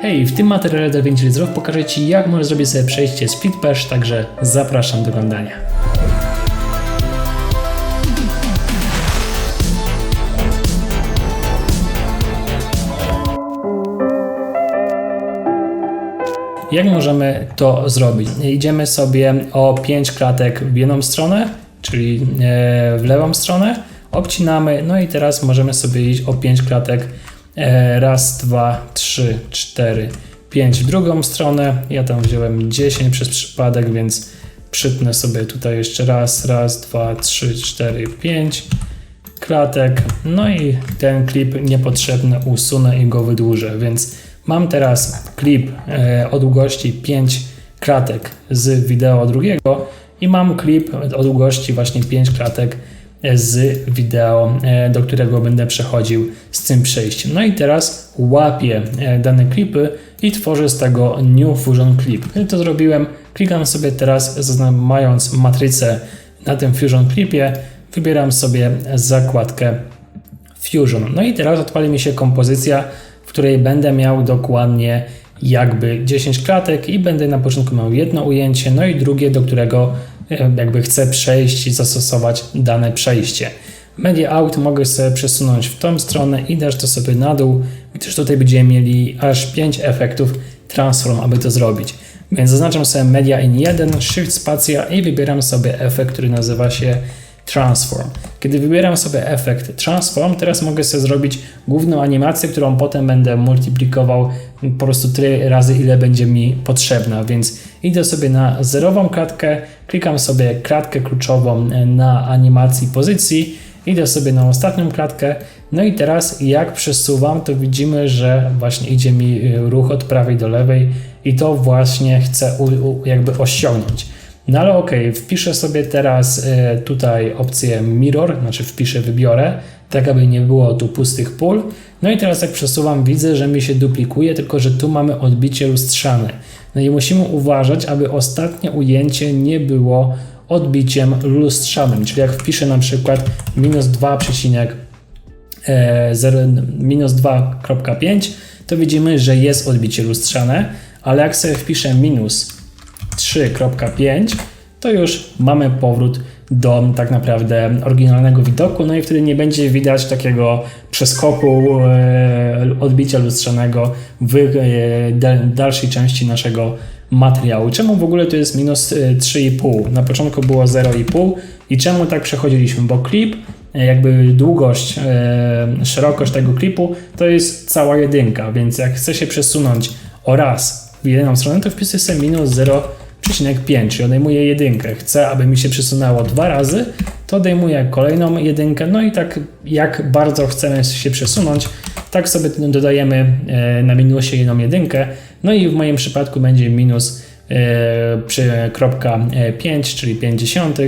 Hej, w tym materiale DaVinci Resolve pokażę Ci jak możesz zrobić sobie przejście z FitPash, także zapraszam do oglądania. Jak możemy to zrobić? Idziemy sobie o 5 klatek w jedną stronę, czyli e, w lewą stronę, obcinamy, no i teraz możemy sobie iść o 5 klatek raz, dwa, trzy, cztery, pięć w drugą stronę. Ja tam wziąłem 10 przez przypadek, więc przytnę sobie tutaj jeszcze raz, raz, dwa, trzy, cztery, pięć klatek. No i ten klip niepotrzebny usunę i go wydłużę, więc mam teraz klip e, o długości 5 klatek z wideo drugiego i mam klip o długości właśnie 5 klatek e, z wideo, e, do którego będę przechodził z tym przejściem. No i teraz łapię e, dane klipy i tworzę z tego New Fusion Clip. Kiedy to zrobiłem, klikam sobie teraz, mając matrycę na tym Fusion Clipie, wybieram sobie zakładkę Fusion. No i teraz odpali mi się kompozycja, w której będę miał dokładnie jakby 10 klatek i będę na początku miał jedno ujęcie, no i drugie, do którego jakby chcę przejść i zastosować dane przejście. Media Out mogę sobie przesunąć w tą stronę i dać to sobie na dół, gdyż tutaj będziemy mieli aż 5 efektów transform, aby to zrobić. Więc zaznaczam sobie Media in 1, Shift Spacja i wybieram sobie efekt, który nazywa się Transform. Kiedy wybieram sobie efekt Transform, teraz mogę sobie zrobić główną animację, którą potem będę multiplikował po prostu tyle razy, ile będzie mi potrzebna. Więc idę sobie na zerową klatkę, klikam sobie klatkę kluczową na animacji pozycji, idę sobie na ostatnią klatkę. No i teraz jak przesuwam, to widzimy, że właśnie idzie mi y, ruch od prawej do lewej i to właśnie chcę jakby osiągnąć. No ale okej, wpiszę sobie teraz e, tutaj opcję mirror, znaczy wpiszę, wybiorę, tak aby nie było tu pustych pól. No i teraz jak przesuwam, widzę, że mi się duplikuje, tylko że tu mamy odbicie lustrzane. No i musimy uważać, aby ostatnie ujęcie nie było odbiciem lustrzanym, czyli jak wpiszę na przykład minus 2, e, 0, minus 2.5, to widzimy, że jest odbicie lustrzane, ale jak sobie wpiszę minus 3.5, to już mamy powrót do tak naprawdę oryginalnego widoku, no i wtedy nie będzie widać takiego przeskoku e, odbicia lustrzanego w e, dal- dalszej części naszego materiału. Czemu w ogóle to jest minus e, 3,5? Na początku było 0,5 i czemu tak przechodziliśmy? Bo klip, e, jakby długość, e, szerokość tego klipu to jest cała jedynka, więc jak chcę się przesunąć o raz w jedną stronę, to wpisuję sobie minus 0,5, czyli odejmuję jedynkę. Chcę, aby mi się przesunęło dwa razy, to odejmuję kolejną jedynkę, no i tak jak bardzo chcemy się przesunąć, tak sobie dodajemy e, na minusie jedną jedynkę, no i w moim przypadku będzie minus e, przy kropka e, 5, czyli 50,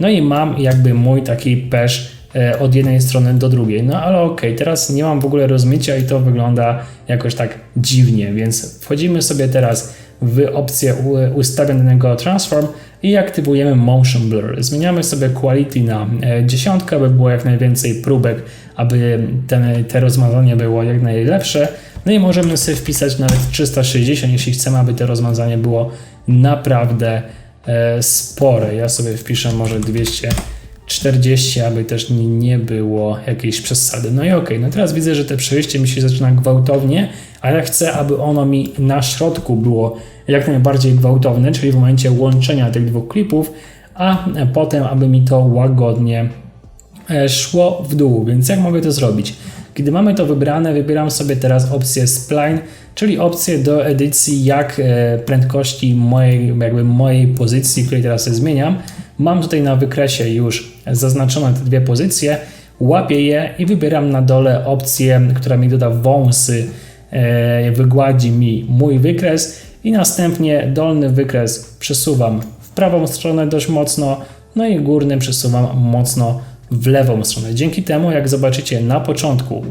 no i mam jakby mój taki pesz e, od jednej strony do drugiej. No ale okej, teraz nie mam w ogóle rozmycia i to wygląda jakoś tak dziwnie, więc wchodzimy sobie teraz w opcję ustawień transform i aktywujemy motion blur. Zmieniamy sobie quality na e, dziesiątkę, aby było jak najwięcej próbek, aby ten, te rozmazanie było jak najlepsze. No i możemy sobie wpisać nawet 360, jeśli chcemy, aby to rozmazanie było naprawdę e, spore. Ja sobie wpiszę może 240, aby też nie, było jakiejś przesady. No i okej, no teraz widzę, że te przejście mi się zaczyna gwałtownie, a ja chcę, aby ono mi na środku było jak najbardziej gwałtowne, czyli w momencie łączenia tych dwóch klipów, a potem, aby mi to łagodnie e, szło w dół. Więc jak mogę to zrobić? Kiedy mamy to wybrane, wybieram sobie teraz opcję spline, czyli opcję do edycji jak e, prędkości mojej, jakby mojej pozycji, której teraz zmieniam. Mam tutaj na wykresie już zaznaczone te dwie pozycje, łapię je i wybieram na dole opcję, która mi doda wąsy, wygładzi mi mój wykres i następnie dolny wykres przesuwam w prawą stronę dość mocno, no i górny przesuwam mocno w lewą stronę. Dzięki temu, jak zobaczycie na początku,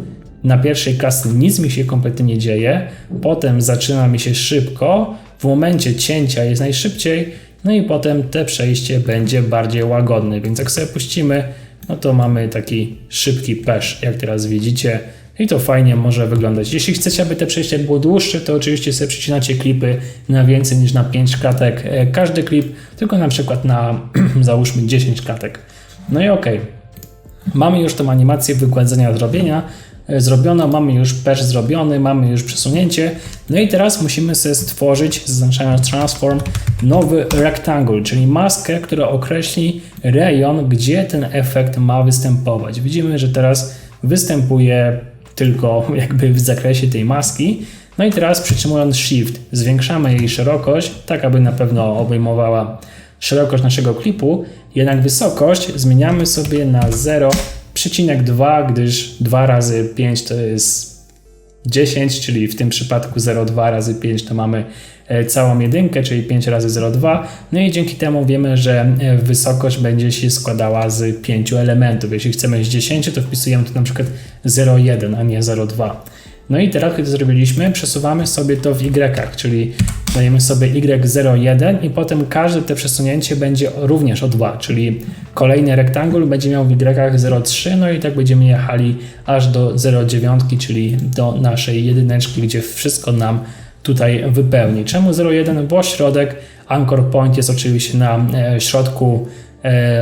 na pierwszej klasy nic mi się kompletnie nie dzieje, potem zaczyna mi się szybko, w momencie cięcia jest najszybciej, no i potem te przejście będzie bardziej łagodne, więc jak sobie puścimy, no to mamy taki szybki pesz, jak teraz widzicie, i to fajnie może wyglądać. Jeśli chcecie, aby te przejście było dłuższe, to oczywiście sobie przycinacie klipy na więcej niż na 5 klatek e, każdy klip, tylko na przykład na załóżmy 10 klatek. No i ok. Mamy już tą animację wygładzenia zrobienia, e, zrobiono, mamy już patch zrobiony, mamy już przesunięcie. No i teraz musimy sobie stworzyć, zaznaczając transform, nowy rectangle, czyli maskę, która określi rejon, gdzie ten efekt ma występować. Widzimy, że teraz występuje tylko jakby w zakresie tej maski. No i teraz przytrzymując Shift zwiększamy jej szerokość, tak aby na pewno obejmowała szerokość naszego klipu, jednak wysokość zmieniamy sobie na 0,2, gdyż 2 razy 5 to jest 10, czyli w tym przypadku 0,2 razy 5 to mamy całą jedynkę, czyli 5 razy 0,2. No i dzięki temu wiemy, że e, wysokość będzie się składała z 5 elementów. Jeśli chcemy z 10, to wpisujemy tu na przykład 0,1, a nie 0,2. No i teraz, kiedy zrobiliśmy, przesuwamy sobie to w Y, czyli dajemy sobie Y01 i potem każde te przesunięcie będzie również o 2, czyli kolejny rektangul będzie miał w Y 0,3, no i tak będziemy jechali aż do 0,9, czyli do naszej jedyneczki, gdzie wszystko nam tutaj wypełni. Czemu 0,1? Bo środek anchor point jest oczywiście na e, środku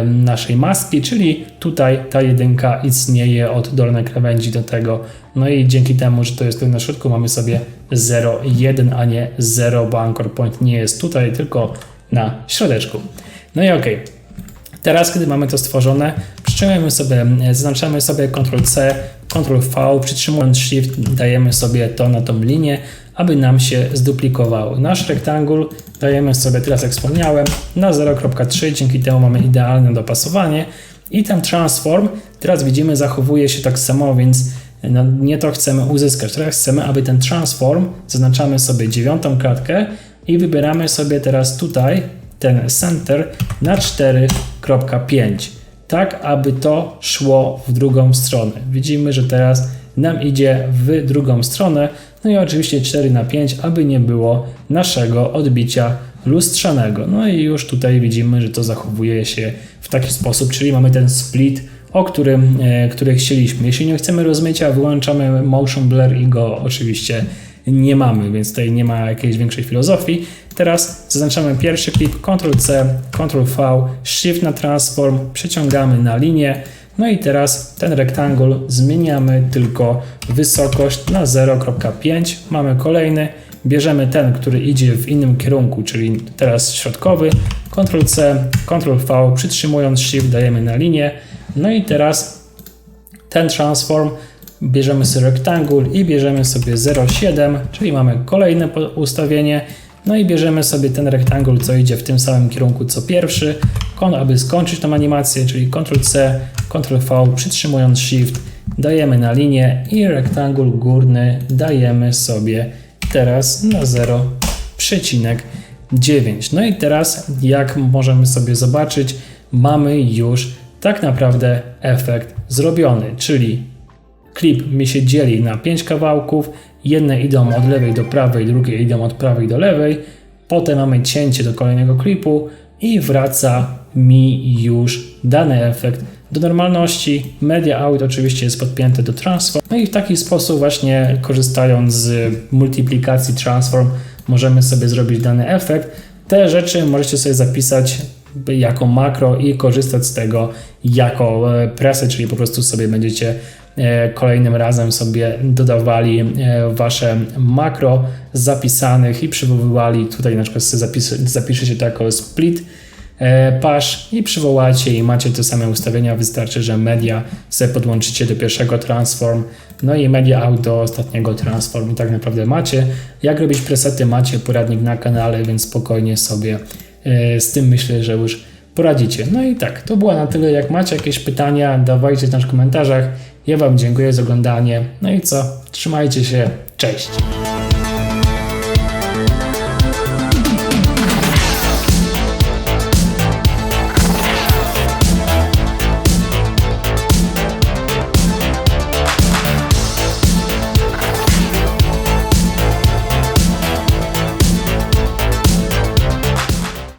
naszej maski, czyli tutaj ta jedynka istnieje od dolnej krawędzi do tego. No i dzięki temu, że to jest tu na środku, mamy sobie 0,1, a nie 0, bo anchor point nie jest tutaj, tylko na środeczku. No i ok. Teraz, kiedy mamy to stworzone, przytrzymujemy sobie, zaznaczamy sobie Ctrl-C, Ctrl-V, przytrzymując Shift dajemy sobie to na tą linię, aby nam się zduplikowało. Nasz rektangul dajemy sobie, teraz jak wspomniałem, na 0.3, dzięki temu mamy idealne dopasowanie i ten transform, teraz widzimy, zachowuje się tak samo, więc no, nie to chcemy uzyskać. Teraz chcemy, aby ten transform, zaznaczamy sobie dziewiątą klatkę i wybieramy sobie teraz tutaj ten center na 4.5 tak aby to szło w drugą stronę. Widzimy, że teraz nam idzie w drugą stronę, no i oczywiście 4 na 5, aby nie było naszego odbicia lustrzanego. No i już tutaj widzimy, że to zachowuje się w taki sposób, czyli mamy ten split, o którym e, który chcieliśmy. Jeśli nie chcemy rozmycia, wyłączamy motion blur i go oczywiście nie mamy, więc tutaj nie ma jakiejś większej filozofii. Teraz zaznaczamy pierwszy klip, Ctrl-C, Ctrl-V, Shift na transform, przeciągamy na linię, no i teraz ten rektangul zmieniamy tylko wysokość na 0.5. Mamy kolejny, bierzemy ten, który idzie w innym kierunku, czyli teraz środkowy, Ctrl-C, Ctrl-V, przytrzymując Shift dajemy na linię, no i teraz ten transform. Bierzemy sobie rektangul i bierzemy sobie 0,7, czyli mamy kolejne ustawienie. No i bierzemy sobie ten rektangul, co idzie w tym samym kierunku co pierwszy, aby skończyć tą animację, czyli Ctrl-C, Ctrl-V, przytrzymując Shift, dajemy na linię i rektangul górny dajemy sobie teraz na 0,9. No i teraz, jak możemy sobie zobaczyć, mamy już tak naprawdę efekt zrobiony, czyli klip mi się dzieli na 5 kawałków, jedne idą od lewej do prawej, drugie idą od prawej do lewej, potem mamy cięcie do kolejnego klipu i wraca mi już dany efekt do normalności. Media out oczywiście jest podpięte do transform. No i w taki sposób właśnie korzystając z multiplikacji transform możemy sobie zrobić dany efekt. Te rzeczy możecie sobie zapisać jako makro i korzystać z tego jako e, preset, czyli po prostu sobie będziecie kolejnym razem sobie dodawali e, wasze makro zapisanych i przywoływali, tutaj na przykład zapis, zapiszecie to jako split pasz i przywołacie i macie te same ustawienia, wystarczy, że media sobie podłączycie do pierwszego transform, no i media out do ostatniego transform i tak naprawdę macie. Jak robić presety macie poradnik na kanale, więc spokojnie sobie E, z tym myślę, że już poradzicie. No i tak, to było na tyle. Jak macie jakieś pytania, dawajcie w komentarzach. Ja Wam dziękuję za oglądanie. No i co? Trzymajcie się. Cześć.